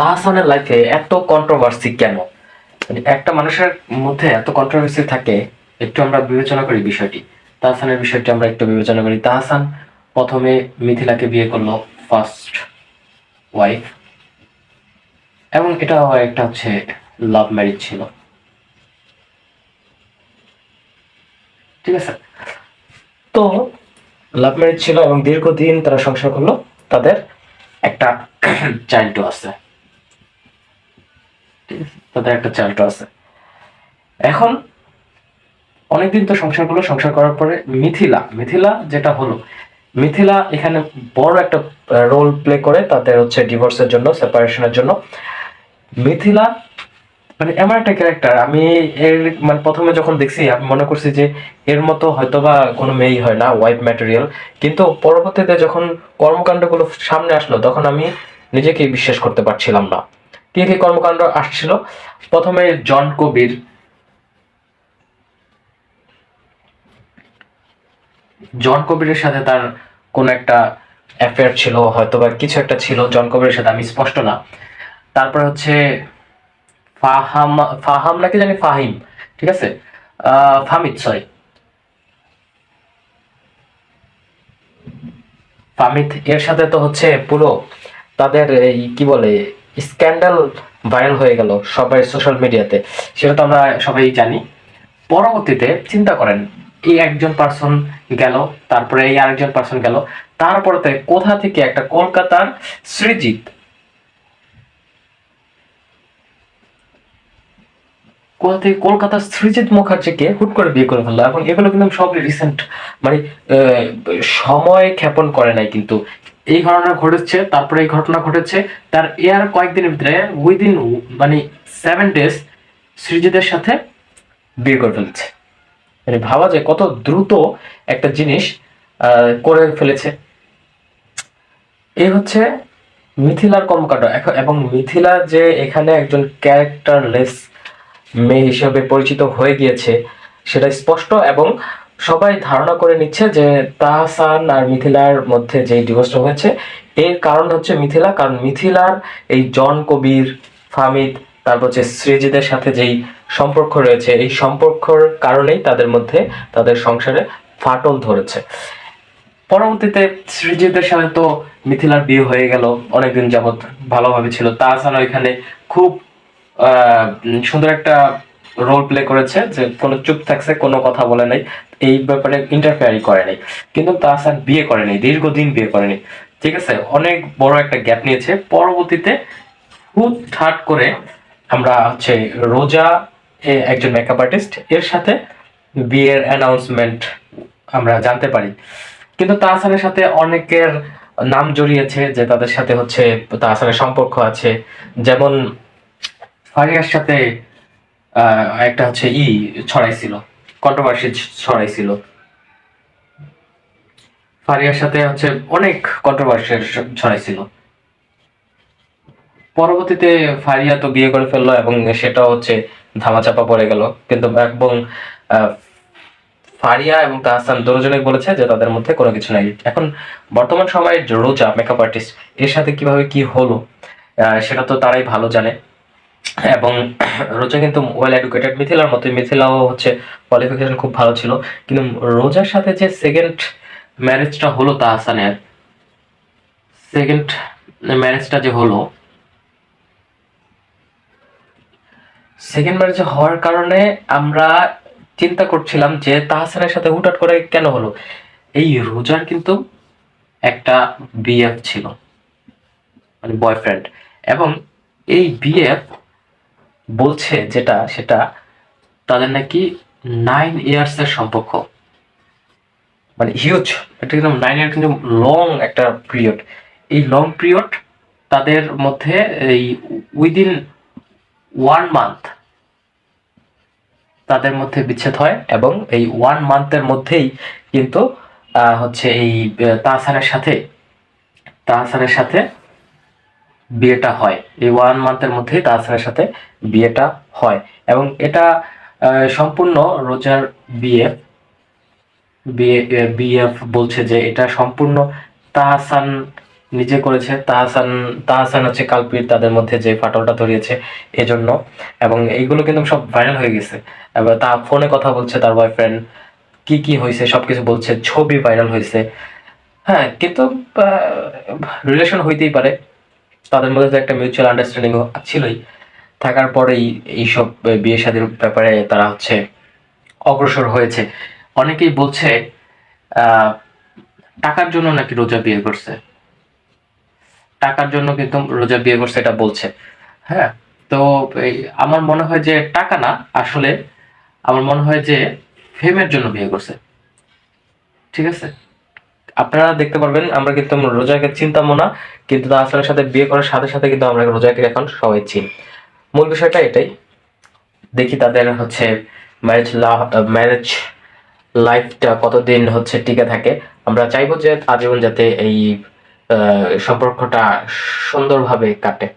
তাহসানের লাইফে এত কন্ট্রোভার্সি কেন? মানে একটা মানুষের মধ্যে এত কন্ট্রোভার্সি থাকে, একটু আমরা বিবেচনা করি বিষয়টি। তাহসানের বিষয়টি আমরা একটু বিবেচনা করি। তাহসান প্রথমে মিথিলাকে বিয়ে করল ফার্স্ট ওয়াইফ এবং এটা একটা হচ্ছে লাভ ম্যারেজ ছিল। ঠিক আছে? তো লাভ ম্যারেজ ছিল এবং দীর্ঘদিন তারা সংসার করল। তাদের একটা চাইল্ডও আছে? তাদের একটা চাইল্ডও আছে এখন অনেকদিন তো সংসার করল, সংসার করার পরে মিথিলা মিথিলা যেটা হলো, মিথিলা এখানে বড় একটা রোল প্লে করে তাদের হচ্ছে ডিভোর্সের জন্য সেপারেশনের জন্য। মিথিলা মানে এমন একটা ক্যারেক্টার আমি এর মানে প্রথমে যখন দেখছি, আমি মনে করছি যে এর মতো হয়তোবা কোনো মেয়েই হয় না ওয়াইফ ম্যাটেরিয়াল কিন্তু পরবর্তীতে যখন কর্মকাণ্ডগুলো সামনে আসলো, তখন আমি নিজেকে বিশ্বাস করতে পারছিলাম না। কি কি কর্মকাণ্ড আসছিল? প্রথমে জন কবির। জন কবিরের সাথে তার কোন একটা অ্যাফেয়ার ছিল হয়তো বা কিছু একটা ছিল, জন কবিরের সাথে আমি স্পষ্ট না। তারপরে হচ্ছে ফাহাম ফাহাম নাকি জানি ফাহিম, ঠিক আছে? ফামিদ সরি ফামিদ এর সাথে তো হচ্ছে পুরো তাদের এই কি বলে স্ক্যান্ডাল ভাইরাল হয়ে গেল সবাই সোশ্যাল মিডিয়াতে। সেটা তো আমরা সবাই জানি। পরবর্তীতে চিন্তা করেন, এই একজন পার্সন গেল, তারপরে এই আরেকজন পার্সন গেল তারপরে কোথা থেকে একটা কলকাতার সৃজিত? কোথা থেকে কলকাতার সৃজিত মুখার্জিকে হুট করে বিয়ে করে ফেলল? এবং এগুলো কিন্তু সব রিসেন্ট মানে সময় ক্ষেপণ করে নাই কিন্তু। এই ঘটনা ঘটেছে, তারপরে এই ঘটনা ঘটেছে। তার এর কয়েকদিনের ভিতরে উইদিন মানে সেভেন ডেজ সৃজিতের সাথে বিয়ে করে ফেলেছে। মানে ভাবা যায় কত দ্রুত একটা জিনিস করে ফেলেছে। এই হচ্ছে মিথিলার কর্মকাণ্ড। এবং মিথিলা যে এখানে একজন ক্যারেক্টারলেস মেয়ে হিসেবে পরিচিত হয়ে গিয়েছে, সেটা স্পষ্ট এবং সবাই ধারণা করে নিচ্ছে যে তাহসান আর মিথিলার মধ্যে যে ডিভোর্সটা হয়েছে, এর কারণ হচ্ছে মিথিলা, কারণ মিথিলার এই জন কবির ফামিদ তারপর হচ্ছে সৃজিতের সাথে যেই সম্পর্ক রয়েছে, এই সম্পর্কর কারণেই তাদের মধ্যে তাদের সংসারে ফাটল ধরেছে। পরবর্তীতে সৃজিতের সাথে তো মিথিলার বিয়ে হয়ে গেল, অনেকদিন যাবৎ ভালোভাবে ছিল। তাহসান ওইখানে খুব সুন্দর একটা রোল প্লে করেছে যে কোনো চুপ থাকছে, কোনো কথা বলে নাই, এই ব্যাপারে ইন্টারফেয়ারই করে নাই। কিন্তু তাহসান বিয়ে করেনি, দীর্ঘদিন বিয়ে করেনি। ঠিক আছে, অনেক বড় একটা গ্যাপ নিয়েছে। পরবর্তীতে হুট ঠাট করে আমরা হচ্ছে রোজা একজন মেকআপ আর্টিস্ট এর সাথে বিয়ের অ্যানাউন্সমেন্ট আমরা জানতে পারি। কিন্তু তাহসানের সাথে অনেকের নাম জড়িয়েছে যে তাদের সাথে হচ্ছে তাহসানের সম্পর্ক আছে। যেমন ফারিয়ার সাথে একটা হচ্ছে ই ছড়াইছিল কন্ট্রোভার্সি ছড়াইছিল। ফারিয়ার সাথে হচ্ছে অনেক কন্ট্রোভার্সি ছড়াইছিল। পরবর্তীতে ফারিয়া তো বিয়ে করে ফেলল এবং সেটা হচ্ছে ধামাচাপা পড়ে গেল। কিন্তু এবং ফারিয়া এবং তাহসান দুজনে বলেছে যে তাদের মধ্যে কোনো কিছু নাই। এখন বর্তমান সময়ে রোজা মেকআপ আর্টিস্ট এর সাথে কীভাবে কি হলো সেটা তো তারাই ভালো জানে। এবং রোজা কিন্তু ওয়েল এডুকেটেড মিথিলার মতো মিথিলাও হচ্ছে কোয়ালিফিকেশন খুব ভালো ছিল। কিন্তু রোজার সাথে যে সেকেন্ড ম্যারেজটা হলো তাহসানের সেকেন্ড ম্যারেজটা যে হলো সেকেন্ড ম্যারেজ হওয়ার কারণে আমরা চিন্তা করছিলাম যে তাহসানের সাথে হুটহাট করে কেন হলো? এই রোজার কিন্তু একটা বিএফ ছিল মানে বয়ফ্রেন্ড এবং এই বিএফ বলছে যেটা, সেটা তাদের নাকি নাইন ইয়ার্স এর সম্পর্ক। মানে হিউজ এটা কিন্তু নাইন ইয়ার কিন্তু লং একটা পিরিয়ড এই লং পিরিয়ড তাদের মধ্যে এই উইদিন ওয়ান মান্থ তাদের মধ্যে বিচ্ছেদ হয় এবং এই ওয়ান মান্থের মধ্যেই কিন্তু হচ্ছে এই তাহসানের সাথে তাহসানের সাথে বিয়েটা হয়। এই ওয়ান মান্থের মধ্যেই তাহসানের সাথে বিয়েটা হয়। এবং এটা সম্পূর্ণ রোজার বিয়ে। বিয়ে বিএফ বলছে যে এটা সম্পূর্ণ তাহসান নিজে করেছে। তাহসান তাহসান হচ্ছে কালপিট তাদের মধ্যে যে ফাটলটা ধরিয়েছে এজন্য। এবং এইগুলো কিন্তু সব ভাইরাল হয়ে গেছে। এবার তা ফোনে কথা বলছে তার বয়ফ্রেন্ড কি কি হয়েছে, সবকিছু বলছে, ছবি ভাইরাল হয়েছে। হ্যাঁ কিন্তু রিলেশন হইতেই পারে। তাদের মধ্যে তো একটা মিউচুয়াল আন্ডারস্ট্যান্ডিং ছিলই। থাকার পরেই এইসব বিয়ে শাদীর ব্যাপারে তারা হচ্ছে অগ্রসর হয়েছে। অনেকেই বলছে টাকার জন্য নাকি রোজা বিয়ে করছে। টাকার জন্য কিন্তু রোজা বিয়ে করছে এটা বলছে। হ্যাঁ তো আমার মনে হয় যে টাকা না, আসলে আমার মনে হয় যে ফেমের জন্য বিয়ে করছে। ঠিক আছে? আপনারা দেখতে পারবেন, আমরা কিন্তু রোজাকে চিনতামও না কিন্তু তাহসানের সাথে বিয়ে করার সাথে সাথে কিন্তু আমরা রোজাকে এখন সবাই চিন মূল বিষয়টা এটাই। দেখি তাদের হচ্ছে ম্যারেজ ম্যারেজ লাইফটা কতদিন হচ্ছে টিকে থাকে। আমরা চাইব যে আজীবন যাতে এই সম্পর্কটা সুন্দরভাবে কাটে।